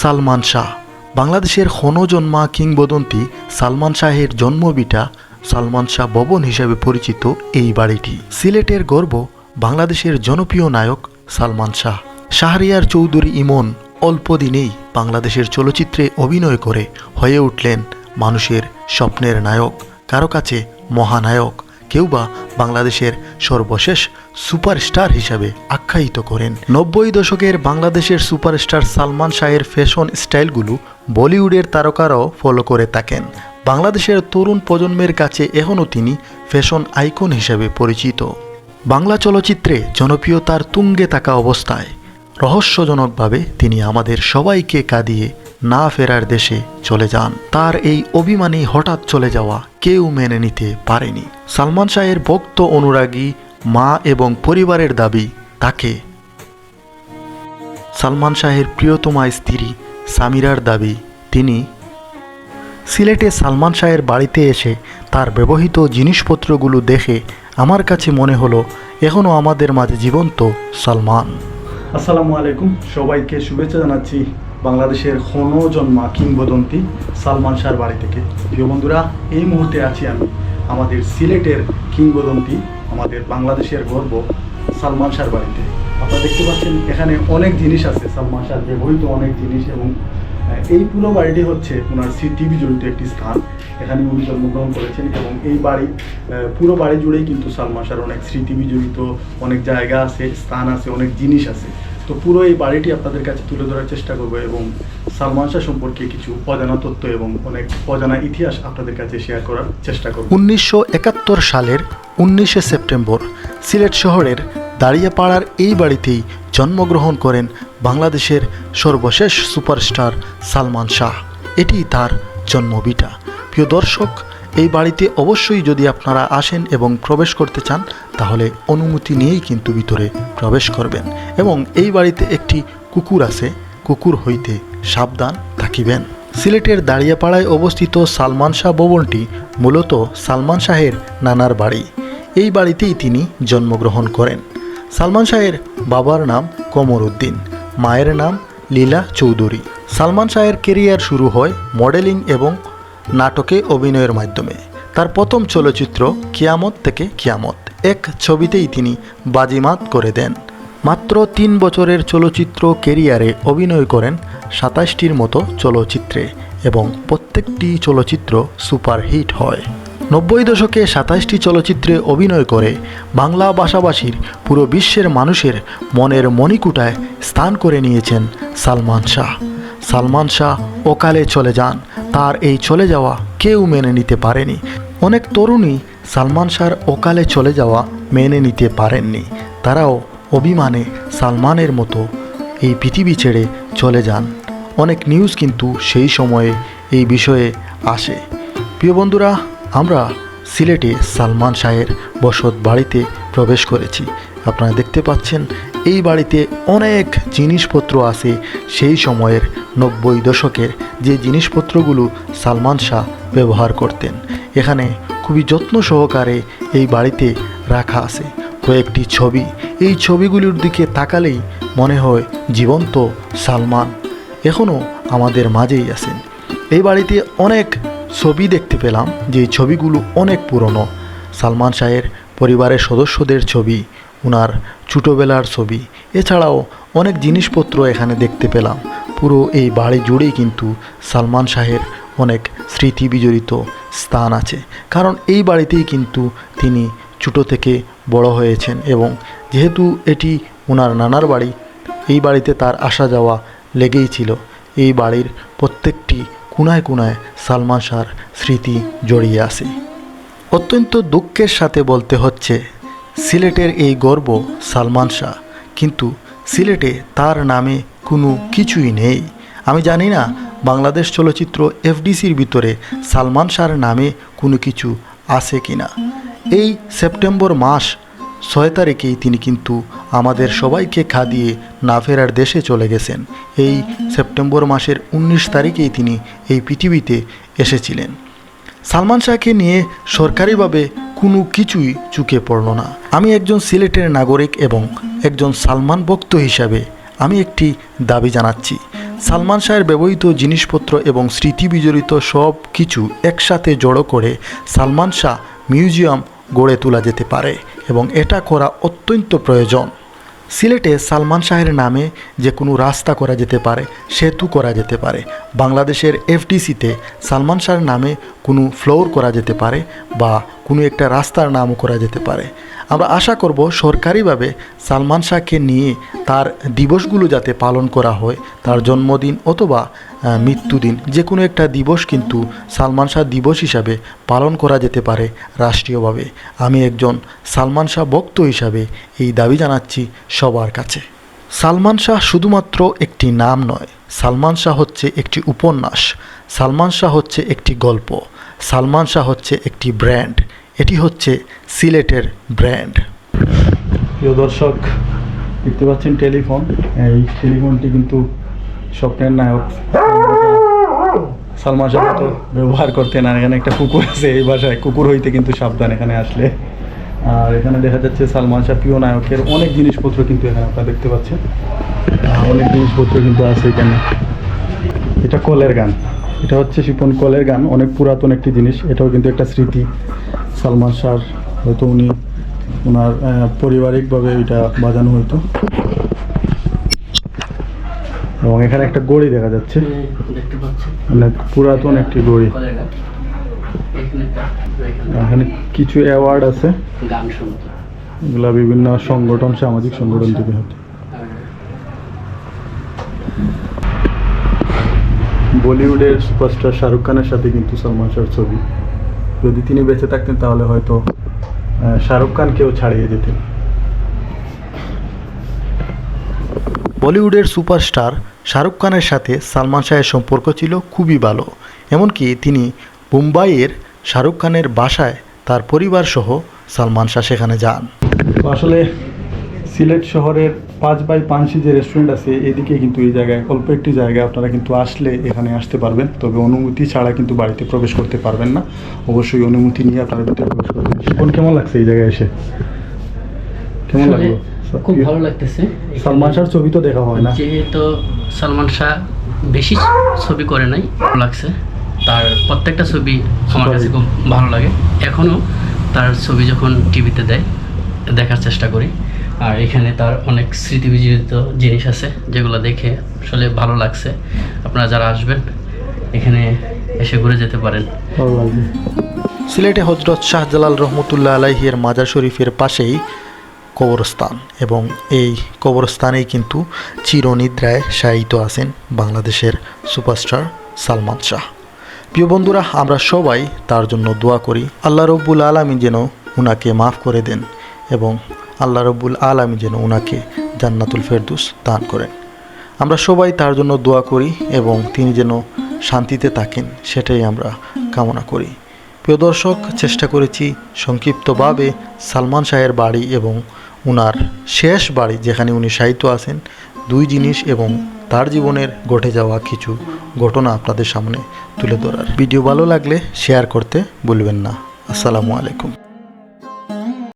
সালমান শাহ। বাংলাদেশের ক্ষণজন্মা কিংবদন্তি সালমান শাহের জন্মবিটা সালমান শাহ ভবন হিসেবে পরিচিত এই বাড়িটি। সিলেটের গর্ব বাংলাদেশের জনপ্রিয় নায়ক সালমান শাহ। শাহরিয়ার চৌধুরী ইমন অল্প দিনেই বাংলাদেশের চলচ্চিত্রে অভিনয় করে হয়ে উঠলেন মানুষের স্বপ্নের নায়ক, কারও কাছে মহানায়ক, কেউ বা বাংলাদেশের সর্বশেষ সুপারস্টার হিসাবে আখ্যায়িত করেন। নব্বই দশকের বাংলাদেশের সুপারস্টার সালমান শাহের ফ্যাশন স্টাইলগুলো বলিউডের তারকারাও ফলো করে থাকেন। বাংলাদেশের তরুণ প্রজন্মের কাছে এখনও তিনি ফ্যাশন আইকন হিসেবে পরিচিত। বাংলা চলচ্চিত্রে জনপ্রিয়তার তুঙ্গে থাকা অবস্থায় রহস্যজনকভাবে তিনি আমাদের সবাইকে কাঁদিয়ে না ফেরার দেশে চলে যান। তার এই অভিমানী হঠাৎ চলে যাওয়া কেউ মেনে নিতে পারেনি। সালমান শাহের ভক্ত অনুরাগী মা এবং পরিবারের দাবি তাকে। সালমান শাহের প্রিয়তমা স্ত্রী সামিরার দাবি তিনি। সিলেটে সালমান শাহের বাড়িতে এসে তার ব্যবহৃত জিনিসপত্রগুলো দেখে আমার কাছে মনে হলো এখনও আমাদের মাঝে জীবন্ত সালমান। আসসালামু আলাইকুম, সবাইকে শুভেচ্ছা জানাচ্ছি বাংলাদেশের জন্মা কিংবদন্তি সালমান শাহর বাড়ি থেকে। প্রিয় বন্ধুরা, এই মুহূর্তে আছি আমি, আমাদের সিলেটের কিংবদন্তি আমাদের বাংলাদেশের গর্ব সালমান শাহর বাড়িতে। আপনারা দেখতে পাচ্ছেন এখানে অনেক জিনিস আছে সালমান শাহর ব্যবহৃত অনেক জিনিস এবং এই পুরো বাড়িটি হচ্ছে ওনার স্মৃতি জড়িত একটি স্থান। এখানে উনি জন্মগ্রহণ করেছেন এবং এই বাড়ি পুরো বাড়ি জুড়েই কিন্তু সালমান শাহর অনেক স্মৃতি জড়িত, অনেক জায়গা আছে, স্থান আছে, অনেক জিনিস আছে। তো পুরো এই বাড়িটি আপনাদের কাছে তুলে ধরার চেষ্টা করব এবং সালমান শাহ সম্পর্কে কিছু অজানা তথ্য এবং অনেক অজানা ইতিহাস আপনাদের কাছে শেয়ার করার চেষ্টা করব। উনিশশো সালের উনিশে সেপ্টেম্বর সিলেট শহরের দাঁড়িয়াপাড়ার এই বাড়িতেই জন্মগ্রহণ করেন বাংলাদেশের সর্বশেষ সুপারস্টার সালমান শাহ। এটি তার জন্মবিটা প্রিয় দর্শক, এই বাড়িতে অবশ্যই যদি আপনারা আসেন এবং প্রবেশ করতে চান, তাহলে অনুমতি নিয়েই কিন্তু ভিতরে প্রবেশ করবেন এবং এই বাড়িতে একটি কুকুর আছে, কুকুর হইতে সাবধান থাকিবেন। সিলেটের দাঁড়িয়াপাড়ায় অবস্থিত সালমান শাহ ভবনটি মূলত সালমান শাহের নানার বাড়ি। এই বাড়িতেই তিনি জন্মগ্রহণ করেন। সালমান শাহের বাবার নাম কমর উদ্দিন মায়ের নাম লীলা চৌধুরী। সালমান শাহের কেরিয়ার শুরু হয় মডেলিং এবং নাটকে অভিনয়ের মাধ্যমে। তার প্রথম চলচ্চিত্র কিয়ামত থেকে কিয়ামত। এক ছবিতেই তিনি বাজিমাত করে দেন। মাত্র তিন বছরের চলচ্চিত্র কেরিয়ারে অভিনয় করেন সাতাশটির মতো চলচ্চিত্রে এবং প্রত্যেকটি চলচ্চিত্র সুপারহিট হয়। নব্বই দশকে সাতাশটি চলচ্চিত্রে অভিনয় করে বাংলা ভাষাভাষীর পুরো বিশ্বের মানুষের মনের মণিকুটায় স্থান করে নিয়েছেন সালমান শাহ। সালমান শাহ অকালে চলে যান, তার এই চলে যাওয়া কেউ মেনে নিতে পারেনি। অনেক তরুণী সালমান শাহর অকালে চলে যাওয়া মেনে নিতে পারেননি। তারাও অভিমানে সালমানের মতো এই পৃথিবী ছেড়ে চলে যান। অনেক নিউজ কিন্তু সেই সময়ে এই বিষয়ে আসে। প্রিয় বন্ধুরা আমরা সিলেটে সালমান শাহের বসত বাড়িতে প্রবেশ করেছি। আপনারা দেখতে পাচ্ছেন, এই বাড়িতে অনেক জিনিসপত্র আছে। সেই সময়ের নব্বই দশকের যে জিনিসপত্রগুলো সালমান শাহ ব্যবহার করতেন, এখানে খুবই যত্ন সহকারে এই বাড়িতে রাখা আছে। কয়েকটি ছবি, এই ছবিগুলির দিকে তাকালেই মনে হয় জীবন্ত সালমান এখনও আমাদের মাঝেই আছেন। এই বাড়িতে অনেক ছবি দেখতে পেলাম যে ছবিগুলো অনেক পুরনো। সালমান শাহের পরিবারের সদস্যদের ছবি ওনার ছোটোবেলার ছবি। এছাড়াও অনেক জিনিসপত্র এখানে দেখতে পেলাম। পুরো এই বাড়ি জুড়েই কিন্তু সালমান শাহের অনেক স্মৃতি বিজড়িত স্থান আছে। কারণ এই বাড়িতেই কিন্তু তিনি ছোটো থেকে বড় হয়েছেন এবং যেহেতু এটি ওনার নানার বাড়ি, এই বাড়িতে তার আসা যাওয়া লেগেই ছিল। এই বাড়ির প্রত্যেকটি কোনায় কোনায় সালমান শাহর স্মৃতি জড়িয়ে আছে। অত্যন্ত দুঃখের সাথে বলতে হচ্ছে, সিলেটের এই গর্ব সালমান শাহ। কিন্তু সিলেটে তার নামে কোনো কিছুই নেই। আমি জানি না, বাংলাদেশ চলচ্চিত্র এফডিসির ভিতরে সালমান শাহর নামে কোনো কিছু আছে কি না এই সেপ্টেম্বর মাস ছয় তারিখেই তিনি কিন্তু আমাদের সবাইকে খাদিয়ে না ফেরার দেশে চলে গেছেন। এই সেপ্টেম্বর মাসের উনিশ তারিখেই তিনি এই পৃথিবীতে এসেছিলেন। সালমান শাহকে নিয়ে সরকারিভাবে কোনো কিছুই চুকে পড়ল না। আমি একজন সিলেটের নাগরিক এবং একজন সালমান ভক্ত হিসাবে আমি একটি দাবি জানাচ্ছি। সালমান শাহের ব্যবহৃত জিনিসপত্র এবং স্মৃতি বিজড়িত সব কিছু একসাথে জড়ো করে সালমান শাহ মিউজিয়াম গড়ে তোলা যেতে পারে এবং এটা করা অত্যন্ত প্রয়োজন। সিলেটে সালমান শাহের নামে যে কোনো রাস্তা করা যেতে পারে, সেতু করা যেতে পারে। বাংলাদেশের এফডিসিতে সালমান শাহের নামে কোনো ফ্লোর করা যেতে পারে বা কোনো একটা রাস্তার নামও করা যেতে পারে। আমরা আশা করব সরকারিভাবে সালমান শাহকে নিয়ে তার দিবসগুলো যাতে পালন করা হয়, তার জন্মদিন অথবা মৃত্যুদিন যে কোনো একটা দিবস কিন্তু সালমান শাহ দিবস হিসাবে পালন করা যেতে পারে রাষ্ট্রীয়ভাবে। আমি একজন সালমান শাহ ভক্ত হিসাবে এই দাবি জানাচ্ছি সবার কাছে। সালমান শাহ শুধুমাত্র একটি নাম নয়, সালমান শাহ হচ্ছে একটি উপন্যাস, সালমান শাহ হচ্ছে একটি গল্প। সালমান শাহ হচ্ছে একটি ব্র্যান্ড। এটি হচ্ছে সিলেটের ব্র্যান্ড। প্রিয় দর্শক, দেখতে পাচ্ছেন টেলিফোন। এই টেলিফোনটি কিন্তু স্বপ্নের নায়ক সালমান শাহ তো ব্যবহার করতেন। আর এখানে একটা কুকুর আছে এই বাসায়। কুকুর হইতে কিন্তু সাবধান এখানে আসলে। আর এখানে দেখা যাচ্ছে সালমান শাহ প্রিয় নায়কের অনেক জিনিসপত্র কিন্তু এখানে আপনারা দেখতে পাচ্ছেন। অনেক জিনিসপত্র কিন্তু আছে এখানে। এটা কলের গান। এটা হচ্ছে শিপন কলের গান অনেক পুরাতন একটি জিনিস এটাও কিন্তু একটা স্মৃতি। সালমান শাহর হয়তো উনি ওনার পারিবারিকভাবে এটা বাজানো হইতো এবং এখানে একটা গড়ি দেখা যাচ্ছে। অনেক পুরাতন একটি গড়ি। এখানে কিছু অ্যাওয়ার্ড আছে। এগুলা বিভিন্ন সংগঠন সামাজিক সংগঠন থেকে হতো আর বলিউডের সুপারস্টার শাহরুখ খানের সাথে কিন্তু সলমান শাহর ছবি। যদি তিনি বেঁচে থাকতেন তাহলে হয়তো শাহরুখ খানকেও ছাড়িয়ে যেতেন বলিউডের সুপারস্টার শাহরুখ খানের সাথে সালমান শাহের সম্পর্ক ছিল খুবই ভালো। এমনকি তিনি মুম্বাইয়ের শাহরুখ খানের বাসায় তার পরিবার সহ সালমান শাহ সেখানে যান। আসলে সিলেট শহরের পাঁচ বাই পাঁচি যে রেস্টুরেন্ট আছে এদিকে কিন্তু এই জায়গায় অল্প একটি জায়গায় আপনারা কিন্তু আসলে এখানে আসতে পারবেন। তবে অনুমতি ছাড়া কিন্তু বাড়িতে প্রবেশ করতে পারবেন না। অবশ্যই অনুমতি নিয়ে আপনারা ভিতরে প্রবেশ করবেন। শিপন কেমন লাগছে এই জায়গায় এসে? কেমন লাগল? খুব ভালো লাগতেছে। সালমান শাহর ছবি তো দেখা হয় না। যেহেতু সালমান শাহ বেশি ছবি করে নাই ভালো লাগছে। তার প্রত্যেকটা ছবি আমার কাছে খুব ভালো লাগে। এখনও তার ছবি যখন টিভিতে দেয় দেখার চেষ্টা করি। আর এখানে তার অনেক স্মৃতিবিজড়িত জিনিস আছে, যেগুলো দেখে আসলে ভালো লাগছে। আপনারা যারা আসবেন, এখানে এসে ঘুরে যেতে পারেন। সিলেটে হজরত শাহজালাল রহমতুল্লাহ আলাইহির মাজার শরীফের পাশেই কবরস্থান এবং এই কবরস্থানেই কিন্তু চিরনিদ্রায় শায়িত আছেন বাংলাদেশের সুপারস্টার সালমান শাহ। প্রিয় বন্ধুরা, আমরা সবাই তার জন্য দোয়া করি, আল্লাহ রব্বুল আলমী যেন উনাকে মাফ করে দেন এবং আল্লাহ রব্বুল আলমী যেন ওনাকে জান্নাতুল ফেরদুস দান করেন। আমরা সবাই তার জন্য দোয়া করি এবং তিনি যেন শান্তিতে থাকেন, সেটাই আমরা কামনা করি। প্রিয় দর্শক, চেষ্টা করেছি সংক্ষিপ্তভাবে সালমান শাহের বাড়ি এবং উনার শেষ বাড়ি যেখানে উনি সাহিত্য আছেন, দুই জিনিস এবং তার জীবনের ঘটে যাওয়া কিছু ঘটনা আপনাদের সামনে তুলে ধরার। ভিডিও ভালো লাগলে শেয়ার করতে ভুলবেন না। আসসালামু আলাইকুম।